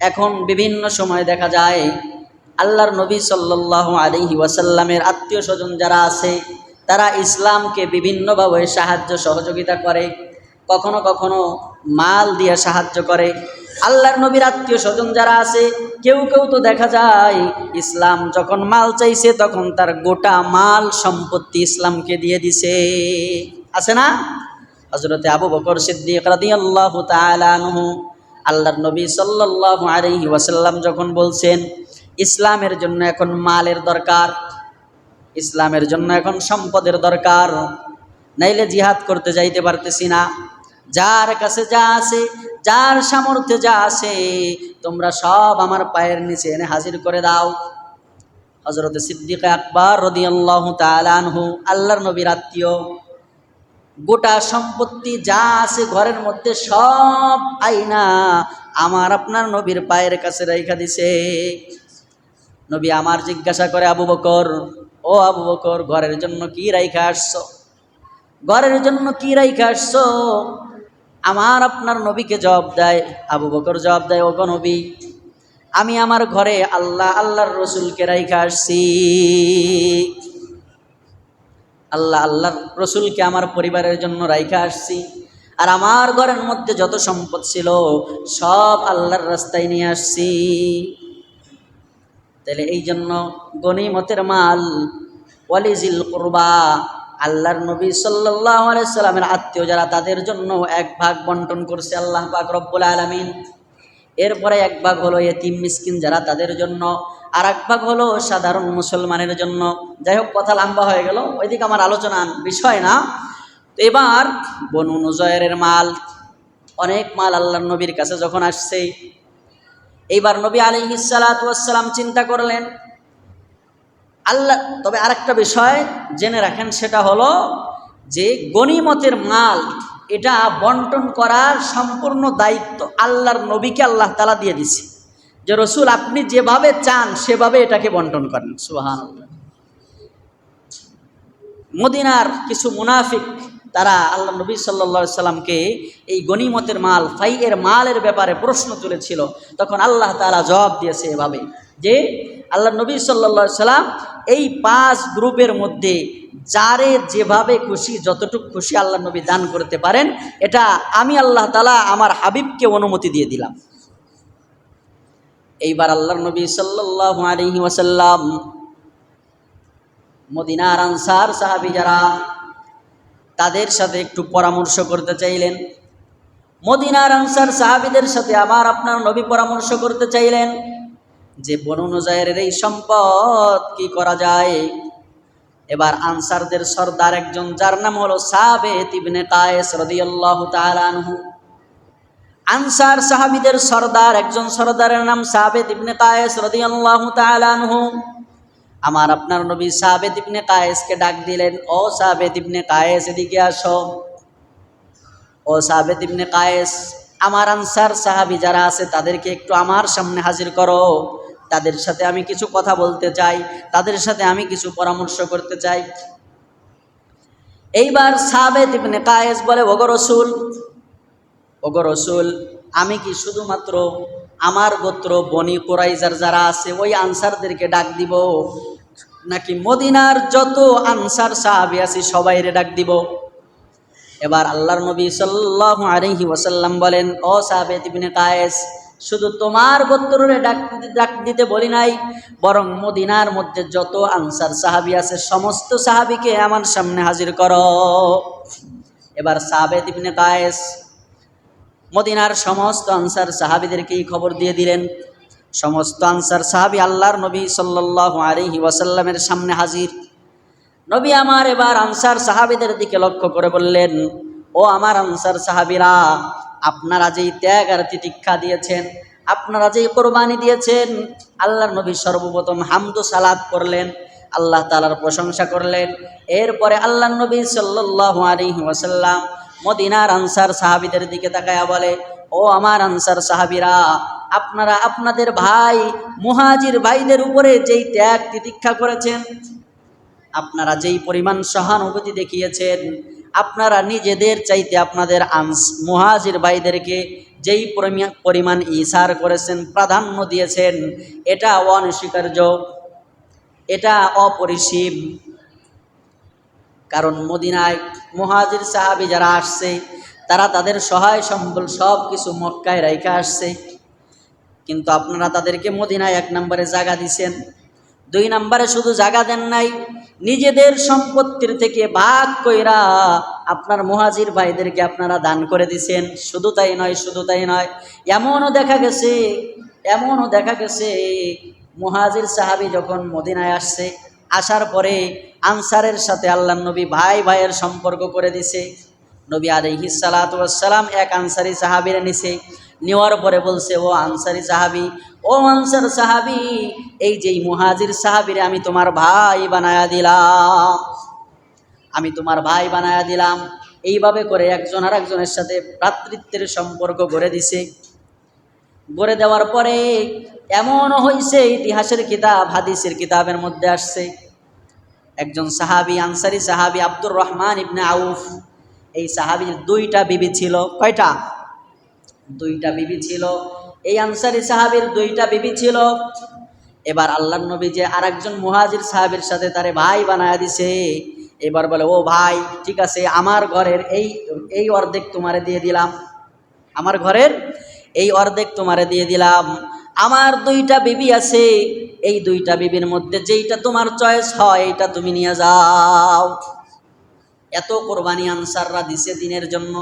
এখন বিভিন্ন সময় দেখা যায়, আল্লাহর নবী সাল্লাহ আলহি ওয়াসাল্লামের আত্মীয় স্বজন যারা আছে, তারা ইসলামকে বিভিন্নভাবে সাহায্য সহযোগিতা করে, কখনো কখনো মাল দিয়ে সাহায্য করে। আল্লাহর নবীর আত্মীয় স্বজন যারা আছে, কেউ কেউ তো দেখা যায়, ইসলাম যখন মাল চাইছে তখন তার গোটা মাল সম্পত্তি ইসলামকে দিয়ে দিছে। আছে না? হজরতে আবু বকর সিদ্দিক রাদিয়াল্লাহু তাআলা আনহু আল্লাহর নবী সাল্লাল্লাহু আলাইহি ওয়াসাল্লাম যখন বলছেন, ইসলামের জন্য এখন মালের দরকার, ইসলামের জন্য এখন সম্পদের দরকার, নাইলে জিহাদ করতে যাইতে পারতেছি না। যার কাছে যা আছে, যার সামর্থ্যে যা আছে, তোমরা সব আমার পায়ের নিচে এনে হাজির করে দাও। হজরত সিদ্দিক আকবর রদিয়াল্লাহ তালানহু আল্লাহর নবীর আত্মীয় গোটা সম্পত্তি যা আছে ঘরের মধ্যে সব আইনা আমার আপনার নবীর পায়ের কাছে রেখা দিছে। নবী আমার জিজ্ঞাসা করে, আবু বকর, ও আবু বকর, ঘরের জন্য কি রাইখা আসছো? ঘরের জন্য কি রাইখা আসছো? আমার আপনার নবীকে জবাব দেয়, আবু বকর জবাব দেয়, ওগো নবী, আমি আমার ঘরে আল্লাহ, আল্লাহর রসুলকে রাইখা আসছি। আল্লাহ, আল্লাহর রসুলকে আমার পরিবারের জন্য রাইখা আসছি। আর আমার ঘরের মধ্যে যত সম্পদ ছিল, সব আল্লাহর রাস্তায় নিয়ে আসছি। তাহলে এই জন্য গনিমতের মাল, ওয়ালিজিল কুরবা, আল্লাহর নবী সাল্লাহ সাল্লামের আত্মীয় যারা, তাদের জন্য এক ভাগ বন্টন করছে আল্লাহ পাক রব্বুল আলমিন। এরপরে এক ভাগ হলো এতিম মিসকিন যারা, তাদের জন্য আর এক ভাগ হলো সাধারণ মুসলমানের জন্য। যাই হোক, কথা লম্বা হয়ে গেল। ওইদিকে আমার আলোচনা বিষয় না। তো এবার বনু নজয়ের মাল, অনেক মাল আল্লাহর নবীর কাছে যখন আসছে, এইবার নবী আলী সালাতাম চিন্তা করলেন, আল্লাহ, তবে আরেকটা বিষয় জেনে রাখেন, সেটা হলো যে গনিমতের মাল, এটা বন্টন করার সম্পূর্ণ দায়িত্ব আল্লাহর নবীকে আল্লাহ তালা দিয়ে দিছে যে রসুল আপনি যেভাবে চান, সেভাবে এটাকে বন্টন করেন। সুহান মদিনার কিছু মুনাফিক, তারা আল্লাহ নবী সাল্লা সাল্লামকে এই গনিমতের মাল, ফাইয়ের মালের ব্যাপারে প্রশ্ন তুলেছিল। তখন আল্লাহ তালা জবাব দিয়েছে এভাবে যে, আল্লাহ নবী সাল্লা সাল্লাম এই পাঁচ গ্রুপের মধ্যে যারে যেভাবে খুশি, যতটুকু খুশি আল্লাহ নবী দান করতে পারেন, এটা আমি আল্লাহ তালা আমার হাবিবকে অনুমতি দিয়ে দিলাম। এইবার আল্লাহ নবী সাল্লাহ আলহি ওয়াসাল্লাম মদিনার আনসার সাহাবি যারা, তাদের সাথে একটু পরামর্শ করতে চাইলেন। মদিনার আনসার সাহাবিদের সাথে আবার আপনার নবী পরামর্শ করতে চাইলেন যে, বনু নজায়ের এই সম্পদ কি করা যায়? এবার আনসারদের সর্দার একজন, যার নাম হলো সাবে তিবনে কায়েস রদিয়াল্লাহু তাআলা আনহু। আনসার সাহাবিদের সর্দার, একজন সর্দারের নাম সাবে তিবনে কায়েস রদিয়াল্লাহু তাআলা আনহু। আমার আপনার নবী সাবেদ ইবনে কায়েসকে ডাক দিলেন, ও সাবেদ ইবনে কায়েস, এদিকে আসো। ও সাবেদ ইবনে কায়েস, আমার আনসার সাহাবি যারা আছে, তাদেরকে একটু আমার সামনে হাজির করো। তাদের সাথে আমি কিছু কথা বলতে চাই, তাদের সাথে আমি কিছু পরামর্শ করতে চাই। এইবার সাবেদ ইবনে কায়েস বলে, ওগো রসুল ওগো রসুল, আমি কি শুধুমাত্র আমার গোত্র বনি কোরাইজার যারা আছে, ওই আনসারদেরকে ডাক দিব? নাকি মদিনার যত আনসার সাহাবি আছে, সবাইরে ডাক দিব? এবার আল্লাহর নবী সাল্লাহ ওসাল্লাম বলেন, ও সাহাবে তিবিনে কায়েস শুধু তোমার গোত্তরে ডাক ডাক দিতে বলি নাই, বরং মদিনার মধ্যে যত আনসার সাহাবি আছে, সমস্ত সাহাবিকে আমার সামনে হাজির করো। এবার সাহাবে তিবিনে কায়েস মদিনার সমস্ত আনসার সাহাবিদেরকে এই খবর দিয়ে দিলেন? সমস্ত আনসার সাহাবি আল্লাহর নবী সাল্লাহ আলহি ওয়াসাল্লামের সামনে হাজির। নবী আমার এবার আনসার সাহাবিদের দিকে লক্ষ্য করে বললেন, ও আমার আনসার সাহাবিরা, আপনারা যেই ত্যাগ আর তিতিক্ষা দিয়েছেন, আপনারা যেই কোরবানি দিয়েছেন, আল্লাহর নবী সর্বপ্রথম হামদু সালাদ করলেন, আল্লাহ তালার প্রশংসা করলেন। এরপরে আল্লাহ নবী সাল্লাহ আলহি ওয়াসাল্লাম মদিনার আনসার সাহাবিদের দিকে তাকায়া বলে, ও আমার আনসার সাহাবিরা, আপনারা আপনাদের ভাই মুহাজির ভাইদের উপরে যেই ত্যাগ তিতিক্ষা করেছেন, আপনারা যেই পরিমাণ সহানুভূতি দেখিয়েছেন, আপনারা নিজেদের চাইতে আপনাদের আনস, মুহাজির ভাইদেরকে যেই পরিমা- পরিমাণ ইসার করেছেন, প্রাধান্য দিয়েছেন, এটা অনস্বীকার্য, এটা অপরিসীম। কারণ মদিনায় মুহাজির সাহাবি যারা আসছে, তারা তাদের সহায় সম্বল সব কিছু মক্কায় রেখে আসছে। কিন্তু আপনারা তাদেরকে মদিনায় এক নম্বরে জায়গা দিছেন। দুই নম্বরে শুধু জায়গা দেন নাই, নিজেদের সম্পত্তির থেকে ভাগ কইরা আপনার মুহাজির ভাইদেরকে আপনারা দান করে দিছেন। শুধু তাই নয়, শুধু তাই নয়, এমনও দেখা গেছে, এমনও দেখা গেছে, মুহাজির সাহাবি যখন মদিনায় আসছে আসার পরে আনসারের সাথে আল্লাহ নবী ভাই ভাইয়ের সম্পর্ক করে দিছে। নবী আলহি সালাতাম এক আনসারি সাহাবির নিছে। নেওয়ার পরে বলছে, ও আনসারি সাহাবি, ও আনসার সাহাবি, এই যেই মুহাজির সাহাবিরে আমি তোমার ভাই বানায়া দিলাম। আমি তোমার ভাই বানায়া দিলাম। এইভাবে করে একজন আর একজনের সাথে ভ্রাতৃত্বের সম্পর্ক গড়ে দিছে। গড়ে দেওয়ার পরে এমনও হয়েছে ইতিহাসের কিতাব, হাদিসের কিতাবের মধ্যে আসছে। একজন সাহাবি, আনসারি সাহাবি আব্দুর রহমান ইবনে আউফ, এই সাহাবির দুইটা বিবি ছিল। কয়টা? দুইটা বিবি ছিল। এই আনসারি সাহাবির দুইটা বিবি ছিল। এবার আল্লাহ নবী যে আর একজন মুহাজির সাহাবির সাথে তারে ভাই বানায় দিছে, এবার বলে, ও ভাই, ঠিক আছে, আমার ঘরের এই এই অর্ধেক তোমারে দিয়ে দিলাম। আমার ঘরের এই অর্ধেক তোমারে দিয়ে দিলাম। আমার দুইটা বিবি আছে, এই দুইটা বিবির মধ্যে যেইটা তোমার চয়েস হয়, এইটা তুমি নিয়ে যাও। এত কোরবানি আনসাররা দিছে দিনের জন্য।